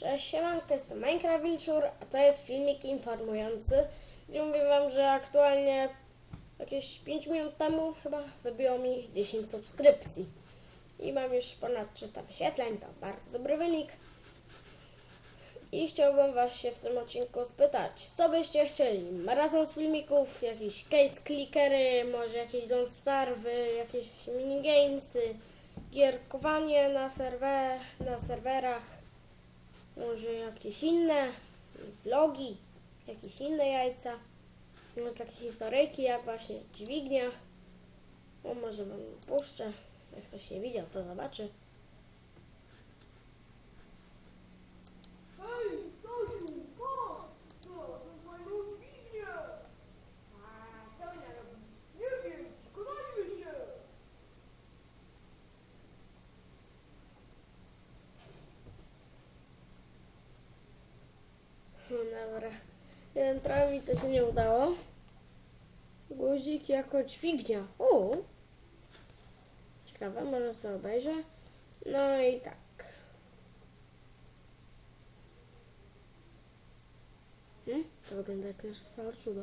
Cześć, siemanko, jestem Minecraft Wilczur, a to jest filmik informujący, gdzie mówię wam, że aktualnie jakieś 5 minut temu chyba wybiło mi 10 subskrypcji. I mam już ponad 300 wyświetleń, to bardzo dobry wynik. I chciałbym was się w tym odcinku spytać, co byście chcieli? Maraton z filmików, jakieś case clickery, może jakieś don't starve, jakieś minigamesy, gierkowanie na, serwer, na serwerach, może jakieś inne vlogi, jakieś inne jajca, może takie historyjki jak właśnie dźwignia. O, może wam puszczę, jak ktoś nie widział, to zobaczy. Hej, Soniu, patrz! Co, to fajną dźwignię! A co ona robi? Nie wiem, przekonajmy się! No dobra. Wiem, trochę mi to się nie udało. Guzik jako dźwignia. U. Ciekawe, może to obejrzę. No i tak. Hmm? To wygląda jak nasze całe cudo.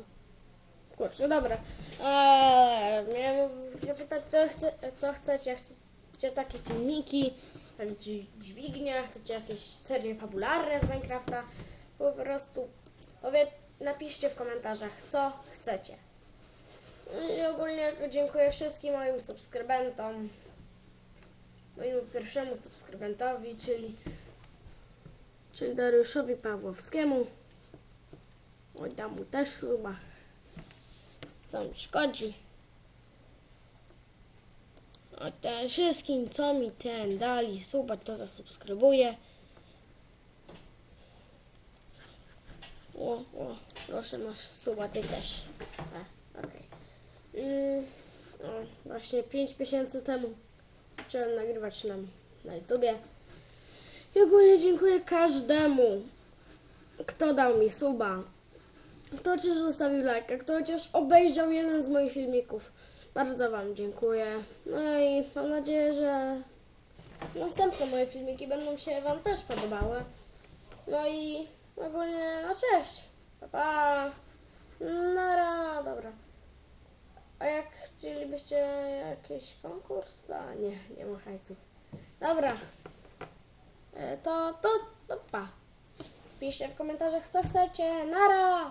Kurczę, dobra. Eee, miałem się pytać, co, chce, co chcecie. Chcecie takie filmiki, dź- dźwignia, chcecie jakieś serie fabularne z Minecrafta. Po prostu powie, napiszcie w komentarzach, co chcecie. I ogólnie dziękuję wszystkim moim subskrybentom. Mojemu pierwszemu subskrybentowi, czyli, czyli Dariuszowi Pawłowskiemu. Oddam mu też suba. Co mi szkodzi. Oddam wszystkim, co mi ten dali suba, to zasubskrybuję. O, o, proszę, masz suba, ty też. A, okej. Mm, o, właśnie 5 miesięcy temu zacząłem nagrywać nam na YouTubie. I ogólnie dziękuję każdemu, kto dał mi suba, kto chociaż zostawił lajka, kto chociaż obejrzał jeden z moich filmików. Bardzo Wam dziękuję. No i mam nadzieję, że następne moje filmiki będą się Wam też podobały. No i ogólnie, no cześć. Pa, pa. Nara, dobra. A jak chcielibyście jakiś konkurs, to nie, nie ma hajsów. Dobra. E, To, to, to pa. Piszcie w komentarzach, co chcecie. Nara!